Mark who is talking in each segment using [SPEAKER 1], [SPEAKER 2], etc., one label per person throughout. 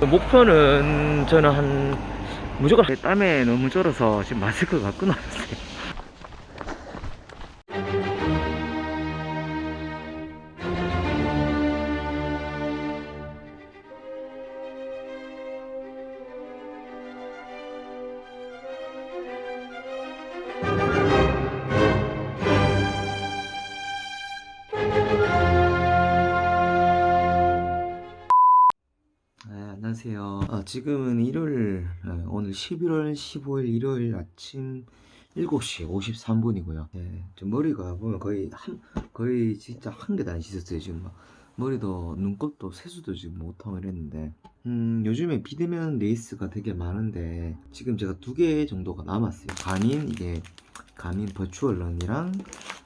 [SPEAKER 1] 목표는 저는 한 무조건 땀에 너무 쩔어서 지금 마스크가 끊어졌어요. 지금은 일요일, 네, 오늘 11월 15일 일요일 아침 7시 53분이고요. 네, 저 머리가 보면 거의 한, 거의 진짜 한 개도 안 씻었어요, 지금 막. 머리도, 눈곱도 세수도 지금 못하고 이랬는데. 음, 요즘에 비대면 레이스가 되게 많은데, 지금 제가 두 개 정도가 남았어요. 가민, 이게, 가민 버추얼 런이랑,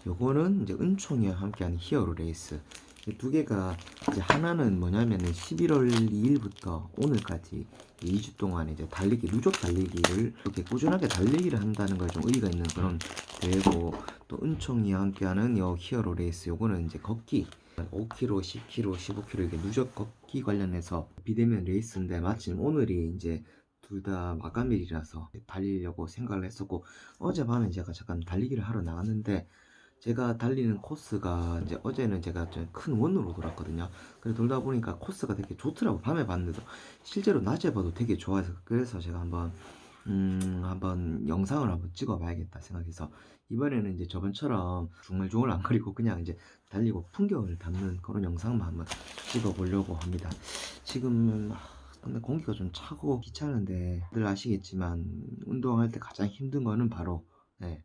[SPEAKER 1] 요거는 이제 은총이와 함께하는 히어로 레이스. 이두 개가 이제 하나는 뭐냐면은 11월 2일부터 오늘까지 2주 동안 이제 달리기 누적 달리기를 이렇게 꾸준하게 달리기를 한다는 거에 좀 의의가 있는 그런 대회고 또 은총이와 함께하는 요 히어로 레이스 요거는 이제 걷기. 5km, 10km, 15km 이렇게 누적 걷기 관련해서 비대면 레이스인데 마침 오늘이 이제 둘다 마감일이라서 달리려고 생각을 했었고 어젯밤에 제가 잠깐 달리기를 하러 나갔는데 제가 달리는 코스가 이제 어제는 제가 좀 큰 원으로 돌았거든요. 그래 돌다 보니까 코스가 되게 좋더라고. 밤에 봤는데도 실제로 낮에 봐도 되게 좋아서 그래서 제가 한번 음 한번 영상을 한번 찍어봐야겠다 생각해서 이번에는 이제 저번처럼 중얼중얼 안 거리고 그냥 이제 달리고 풍경을 담는 그런 영상만 한번 찍어보려고 합니다. 지금 아, 근데 공기가 좀 차고 귀찮은데 늘 아시겠지만 운동할 때 가장 힘든 거는 바로 네,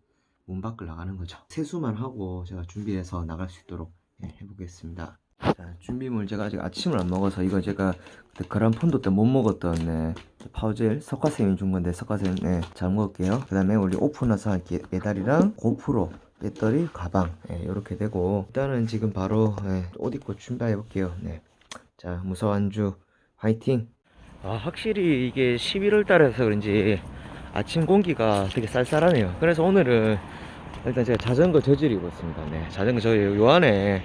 [SPEAKER 1] 문 밖을 나가는 거죠. 세수만 하고 제가 준비해서 나갈 수 있도록 예, 해보겠습니다. 자, 준비물 제가 아직 아침을 안 먹어서 이거 제가 그때 그란폰도 때 못 먹었던 네, 파우젤 석화쌤이 준 건데 석화쌤 네, 잘 먹을게요. 그 다음에 우리 오픈해서 할게 메달이랑 고프로 배터리 가방 예, 이렇게 되고 일단은 지금 바로 예, 옷 입고 준비해 볼게요. 네. 자 무서워 안주 화이팅. 아 확실히 이게 11월 달에서 그런지 아침 공기가 되게 쌀쌀하네요. 그래서 오늘은 일단 제가 자전거 저지를 입었습니다. 네, 자전거 저요 안에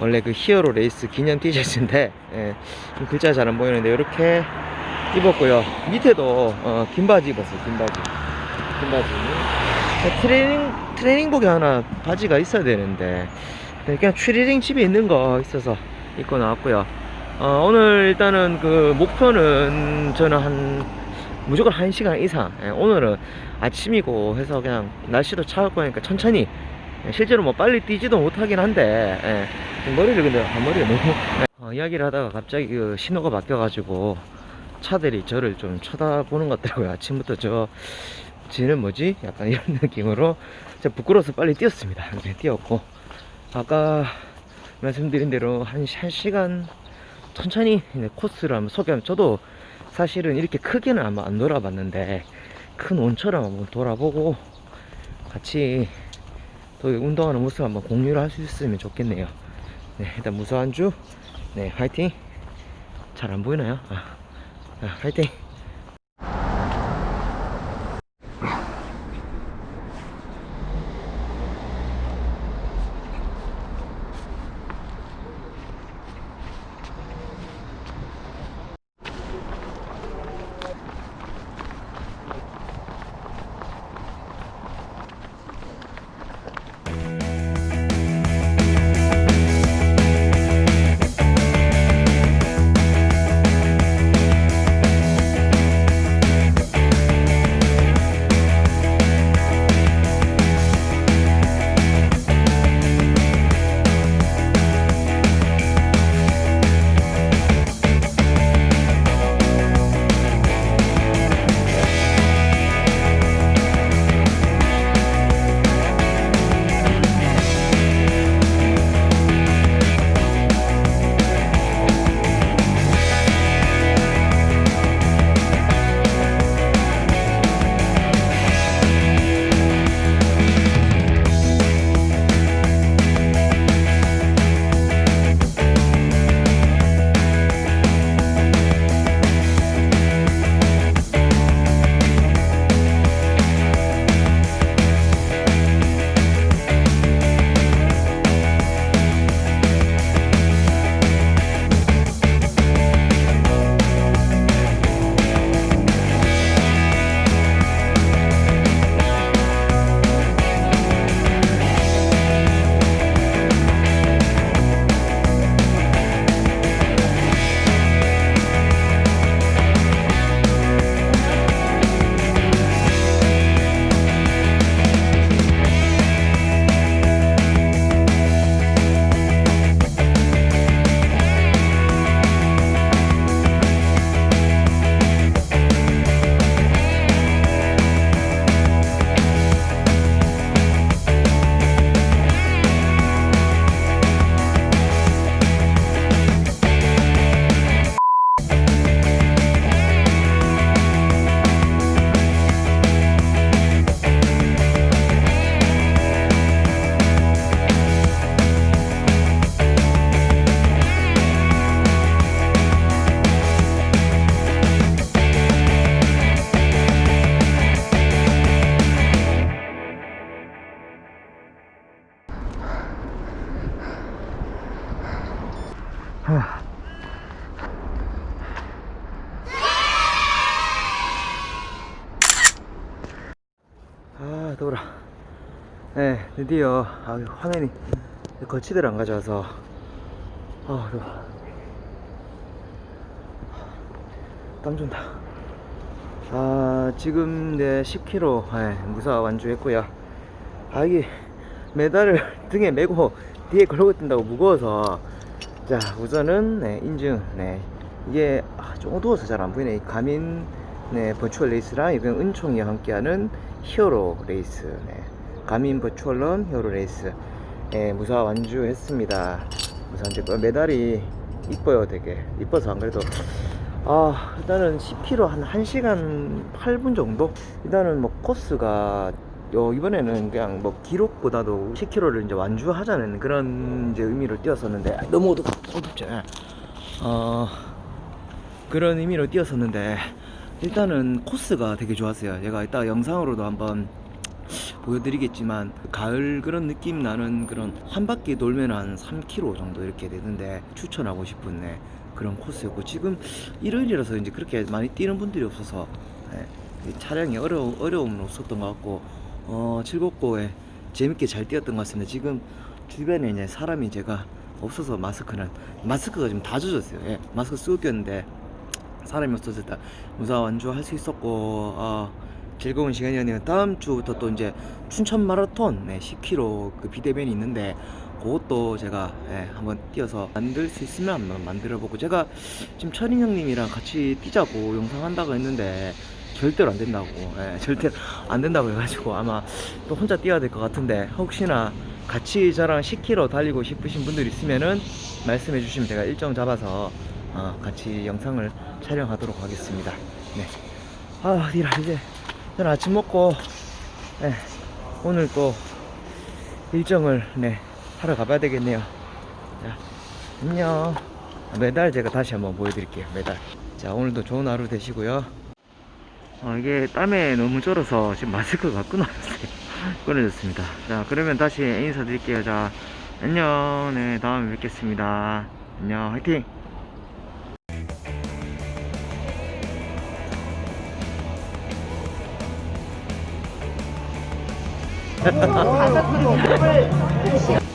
[SPEAKER 1] 원래 그 히어로 레이스 기념 티셔츠인데 예, 좀 글자 잘 안 보이는데 이렇게 입었고요. 밑에도 어, 긴 바지 입었어요. 긴 바지. 긴 바지. 트레이닝 트레이닝복이 하나 바지가 있어야 되는데 그냥 추리닝 집에 있는 거 있어서 입고 나왔고요. 어, 오늘 일단은 그 목표는 저는 한 무조건 1시간 이상 예, 오늘은 아침이고 해서 그냥 날씨도 차올 거니까 천천히 예, 실제로 뭐 빨리 뛰지도 못하긴 한데 예, 좀 머리를 근데 아, 머리가 너무 어, 이야기를 하다가 갑자기 그 신호가 바뀌어가지고 차들이 저를 좀 쳐다보는 것 같더라고요. 아침부터 저 쟤는 뭐지? 약간 이런 느낌으로 제가 부끄러워서 빨리 뛰었습니다. 네, 뛰었고 아까 말씀드린 대로 한, 한 시간 천천히 네, 코스를 한번 소개하면 저도 사실은 이렇게 크게는 아마 안 돌아봤는데 큰 온처럼 한번 돌아보고 같이 또 운동하는 모습 한번 공유를 할 수 있으면 좋겠네요. 네 일단 무서운 주네 화이팅. 잘 안 보이나요? 아, 아, 화이팅 아 더워라. 네 드디어. 아, 화면이 거치대를 안 가져와서. 아 더워. 땀 준다. 아 지금 내 10km 예, 무사 완주했고요. 아 이게 메달을 등에 메고 뒤에 걸고 뛴다고 무거워서 자 우선은 네, 인증 네. 이게 아, 좀 어두워서 잘 안 보이네. 이 가민 네 버추얼 레이스랑 이건 은총이와 함께하는 히어로 레이스 네. 가민 버추얼런 히어로 레이스 예, 무사 완주했습니다. 무사 완주 메달이 이뻐요 되게. 이뻐서 안 그래도. 아 일단은 10km 한 1시간 8분 정도? 일단은 뭐 코스가 요 이번에는 그냥 뭐 기록보다도 10km를 이제 완주하자는 그런 이제 의미로 뛰었었는데 너무 어둡, 어둡지. 어 그런 의미로 뛰었었는데 일단은 코스가 되게 좋았어요. 제가 이따 영상으로도 한번 보여드리겠지만 가을 그런 느낌 나는 그런 한 바퀴 돌면 한 3km 정도 이렇게 되는데 추천하고 싶은 네, 그런 코스였고 지금 일요일이라서 이제 그렇게 많이 뛰는 분들이 없어서 예, 이 촬영이 어려 어려움은 없었던 것 같고 어 예, 재밌게 잘 뛰었던 것 같습니다. 지금 주변에 이제 사람이 제가 없어서 마스크는 마스크가 지금 다 젖었어요. 예, 마스크 쓰고 뛰었는데 사람이 없어서 일단 무사 완주할 수 있었고 어, 즐거운 시간이었네요. 다음 주부터 또 이제 춘천 마라톤 네, 10km 그 비대면이 있는데 그것도 제가 예, 한번 뛰어서 만들 수 있으면 한번 만들어 보고 제가 지금 철인 형님이랑 같이 뛰자고 영상 한다고 했는데 절대로 안 된다고 예, 절대로 안 된다고 해가지고 아마 또 혼자 뛰어야 될 것 같은데 혹시나 같이 저랑 10km 달리고 싶으신 분들 있으면은 말씀해 주시면 제가 일정 잡아서 어, 같이 영상을 촬영하도록 하겠습니다. 네. 아, 어디라 이제 저는 아침 먹고 네, 오늘 또 일정을 네, 하러 가봐야 되겠네요. 자, 안녕. 메달 제가 다시 한번 보여드릴게요. 메달. 자, 오늘도 좋은 하루 되시고요. 어, 이게 땀에 너무 쩔어서 지금 마스크가 끊어졌어요. 끊어졌습니다. 자, 그러면 다시 인사드릴게요. 자, 안녕. 네, 다음에 뵙겠습니다. 안녕. 화이팅!
[SPEAKER 2] 킬로